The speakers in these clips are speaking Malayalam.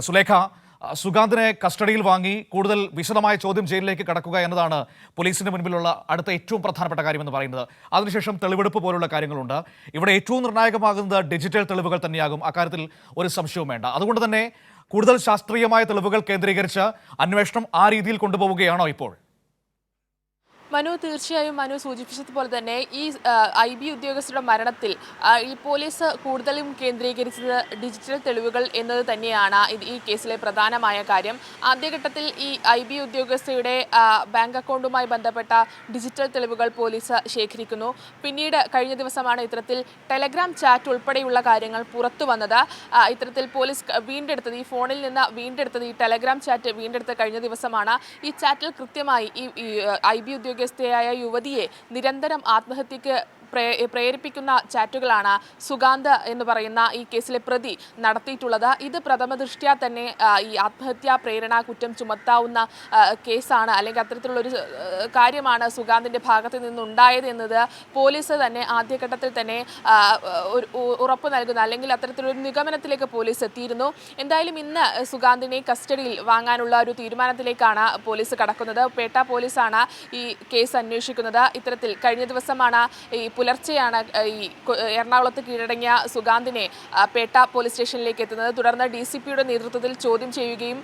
സുലേഖ സുഗാന്തിനെ കസ്റ്റഡിയിൽ വാങ്ങി കൂടുതൽ വിശദമായ ചോദ്യം ചെയ്യലിലേക്ക് കടക്കുക എന്നതാണ് പോലീസിന് മുൻപിലുള്ള അടുത്ത ഏറ്റവും പ്രധാനപ്പെട്ട കാര്യമെന്ന് പറയുന്നത്. അതിനുശേഷം തെളിവെടുപ്പ് പോലുള്ള കാര്യങ്ങളുണ്ട്. ഇവിടെ ഏറ്റവും നിർണായകമാകുന്നത് ഡിജിറ്റൽ തെളിവുകൾ തന്നെയാകും. അക്കാര്യത്തിൽ ഒരു സംശയവും വേണ്ട. അതുകൊണ്ട് തന്നെ കൂടുതൽ ശാസ്ത്രീയമായ തെളിവുകൾ കേന്ദ്രീകരിച്ച് അന്വേഷണം ആ രീതിയിൽ കൊണ്ടുപോവുകയാണോ ഇപ്പോൾ? മനു തീർച്ചയായും മനു സൂചിപ്പിച്ചതുപോലെ തന്നെ ഈ ഐ ബി ഉദ്യോഗസ്ഥരുടെ മരണത്തിൽ ഈ പോലീസ് കൂടുതലും കേന്ദ്രീകരിച്ചത് ഡിജിറ്റൽ തെളിവുകൾ എന്നത് തന്നെയാണ്. ഈ കേസിലെ പ്രധാനമായ കാര്യം. ആദ്യഘട്ടത്തിൽ ഈ ഐ ബി ഉദ്യോഗസ്ഥയുടെ ബാങ്ക് അക്കൗണ്ടുമായി ബന്ധപ്പെട്ട ഡിജിറ്റൽ തെളിവുകൾ പോലീസ് ശേഖരിക്കുന്നു. പിന്നീട് കഴിഞ്ഞ ദിവസമാണ് ഇത്തരത്തിൽ ടെലഗ്രാം ചാറ്റ് ഉൾപ്പെടെയുള്ള കാര്യങ്ങൾ പുറത്തു വന്നത്. ഇത്തരത്തിൽ പോലീസ് വീണ്ടെടുത്തത് ഈ ഫോണിൽ നിന്ന് വീണ്ടെടുത്തത് ഈ ടെലഗ്രാം ചാറ്റ് വീണ്ടെടുത്ത കഴിഞ്ഞ ദിവസമാണ്. ഈ ചാറ്റിൽ കൃത്യമായി ഈ ഐ ബി ഉദ്യോഗസ്ഥയായ യുവതിയെ നിരന്തരം ആത്മഹത്യക്ക് പ്രേരിപ്പിക്കുന്ന ചാറ്റുകളാണ് സുഗാന്ത് എന്ന് പറയുന്ന ഈ കേസിലെ പ്രതി നടത്തിയിട്ടുള്ളത്. ഇത് പ്രഥമ ദൃഷ്ട്യാ തന്നെ ഈ ആത്മഹത്യാ പ്രേരണ കുറ്റം ചുമത്താവുന്ന കേസാണ്. അല്ലെങ്കിൽ അത്തരത്തിലുള്ളൊരു കാര്യമാണ് സുഗാന്തിന്റെ ഭാഗത്ത് നിന്നുണ്ടായത് എന്നത് പോലീസ് തന്നെ ആദ്യഘട്ടത്തിൽ തന്നെ ഉറപ്പ് നൽകുന്ന. അല്ലെങ്കിൽ അത്തരത്തിലൊരു നിഗമനത്തിലേക്ക് പോലീസ് എത്തിയിരുന്നു. എന്തായാലും ഇന്ന് സുഗാന്തിനെ കസ്റ്റഡിയിൽ വാങ്ങാനുള്ള ഒരു തീരുമാനത്തിലേക്കാണ് പോലീസ് കടക്കുന്നത്. പേട്ട പോലീസാണ് ഈ കേസ് അന്വേഷിക്കുന്നത്. ഇത്തരത്തിൽ കഴിഞ്ഞ ദിവസമാണ് ഈ പുലർച്ചെയാണ് ഈ എറണാകുളത്ത് കീഴടങ്ങിയ സുഗാന്തിനെ പേട്ട പോലീസ് സ്റ്റേഷനിലേക്ക് എത്തുന്നത്. തുടർന്ന് ഡി സി പിയുടെ നേതൃത്വത്തിൽ ചോദ്യം ചെയ്യുകയും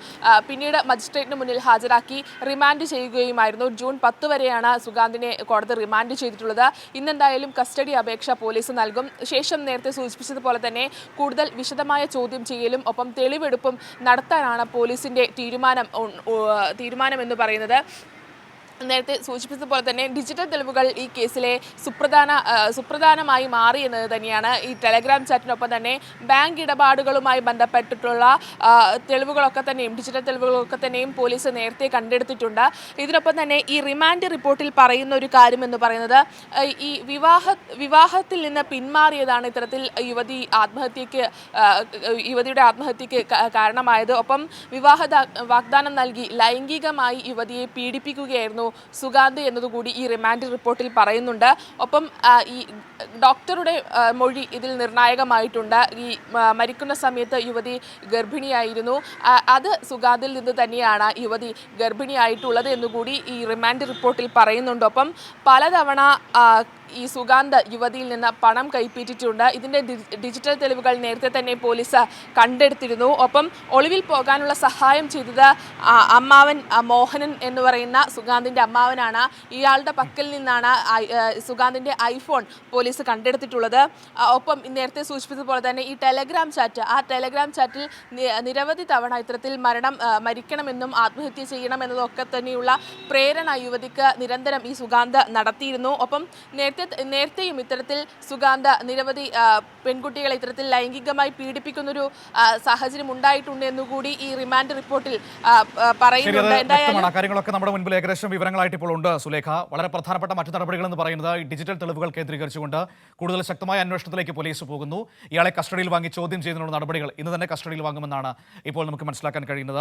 പിന്നീട് മജിസ്ട്രേറ്റിന് മുന്നിൽ ഹാജരാക്കി റിമാൻഡ് ചെയ്യുകയുമായിരുന്നു. ജൂൺ പത്ത് വരെയാണ് സുഗാന്തിനെ കോടതി റിമാൻഡ് ചെയ്തിട്ടുള്ളത്. ഇന്നെന്തായാലും കസ്റ്റഡി അപേക്ഷ പോലീസ് നൽകും. ശേഷം നേരത്തെ സൂചിപ്പിച്ചതുപോലെ തന്നെ കൂടുതൽ വിശദമായ ചോദ്യം ചെയ്യലും ഒപ്പം തെളിവെടുപ്പും നടത്താനാണ് പോലീസിന്റെ തീരുമാനം തീരുമാനമെന്ന് പറയുന്നത്. നേരത്തെ സൂചിപ്പിച്ചതുപോലെ തന്നെ ഡിജിറ്റൽ തെളിവുകൾ ഈ കേസിലെ സുപ്രധാന സുപ്രധാനമായി മാറി എന്നത് തന്നെയാണ് ഈ ടെലഗ്രാം ചാറ്റിനൊപ്പം തന്നെ ബാങ്ക് ഇടപാടുകളുമായി ബന്ധപ്പെട്ടിട്ടുള്ള തെളിവുകളൊക്കെ തന്നെയും ഡിജിറ്റൽ തെളിവുകളൊക്കെ തന്നെയും പോലീസ് നേരത്തെ കണ്ടെടുത്തിട്ടുണ്ട്. ഇതിനൊപ്പം തന്നെ ഈ റിമാൻഡ് റിപ്പോർട്ടിൽ പറയുന്ന ഒരു കാര്യം എന്ന് പറയുന്നത് ഈ വിവാഹ വിവാഹത്തിൽ നിന്ന് പിന്മാറിയതാണ് ഇത്തരത്തിൽ യുവതി ആത്മഹത്യക്ക് യുവതിയുടെ ആത്മഹത്യക്ക് കാരണമായത്. ഒപ്പം വിവാഹ വാഗ്ദാനം നൽകി ലൈംഗികമായി യുവതിയെ പീഡിപ്പിക്കുകയായിരുന്നു സുഗാന്ത് എന്നതുകൂടി ഈ റിമാൻഡ് റിപ്പോർട്ടിൽ പറയുന്നുണ്ട്. ഒപ്പം ഈ ഡോക്ടറുടെ മൊഴി ഇതിൽ നിർണായകമായിട്ടുണ്ട്. ഈ മരിക്കുന്ന സമയത്ത് യുവതി ഗർഭിണിയായിരുന്നു. അത് സുഗാന്തിൽ നിന്ന് തന്നെയാണ് യുവതി ഗർഭിണിയായിട്ടുള്ളത് എന്നുകൂടി ഈ റിമാൻഡ് റിപ്പോർട്ടിൽ പറയുന്നുണ്ട്. ഒപ്പം പലതവണ ഈ സുഗാന്ത് യുവതിയിൽ നിന്ന് പണം കൈപ്പറ്റിയിട്ടുണ്ട്. ഇതിന്റെ ഡിജിറ്റൽ തെളിവുകൾ നേരത്തെ തന്നെ പോലീസ് കണ്ടെടുത്തിരുന്നു. ഒപ്പം ഒളിവിൽ പോകാനുള്ള സഹായം ചെയ്തത് അമ്മാവൻ മോഹനൻ എന്ന് പറയുന്ന സുഗാന്തിന്റെ അമ്മാവനാണ്. ഇയാളുടെ പക്കൽ നിന്നാണ് സുഗാന്തിന്റെ ഐഫോൺ പോലീസ് കണ്ടെടുത്തിട്ടുള്ളത്. ഒപ്പം നേരത്തെ സൂചിപ്പിച്ചതുപോലെ തന്നെ ഈ ടെലഗ്രാം ചാറ്റ് ആ ടെലഗ്രാം ചാറ്റിൽ നിരവധി തവണ ഇത്തരത്തിൽ മരണം മരിക്കണമെന്നും ആത്മഹത്യ ചെയ്യണമെന്നതൊക്കെ തന്നെയുള്ള പ്രേരണ യുവതിക്ക് നിരന്തരം ഈ സുഗാന്ത് നടത്തിയിരുന്നു. ഒപ്പം നേരത്തെ നേരത്തെയും ഇത്തരത്തിൽ സുഗാന്ത നിരവധി പെൺകുട്ടികളെ ഇത്തരത്തിൽ ലൈംഗികമായി പീഡിപ്പിക്കുന്നൊരു സാഹചര്യം ഉണ്ടായിട്ടുണ്ട് എന്നുകൂടി ഈ റിമാൻഡ് റിപ്പോർട്ടിൽ പറയുന്നുണ്ട്. എന്തായാലും കാര്യങ്ങളൊക്കെ നമ്മുടെ മുൻപിൽ ഏകദേശം വിവരങ്ങളായിട്ട് ഇപ്പോൾ ഉണ്ട് സുലേഖ. വളരെ പ്രധാനപ്പെട്ട മറ്റു നടപടികൾ എന്ന് പറയുന്നത് ഡിജിറ്റൽ തെളിവുകൾ കേന്ദ്രീകരിച്ചുകൊണ്ട് കൂടുതൽ ശക്തമായ അന്വേഷണത്തിലേക്ക് പോലീസ് പോകുന്നു. ഇയാളെ കസ്റ്റഡിയിൽ വാങ്ങി ചോദ്യം ചെയ്യുന്നതിനുള്ള നടപടികൾ ഇന്ന് തന്നെ കസ്റ്റഡിയിൽ വാങ്ങുമെന്നാണ് ഇപ്പോൾ നമുക്ക് മനസ്സിലാക്കാൻ കഴിയുന്നത്.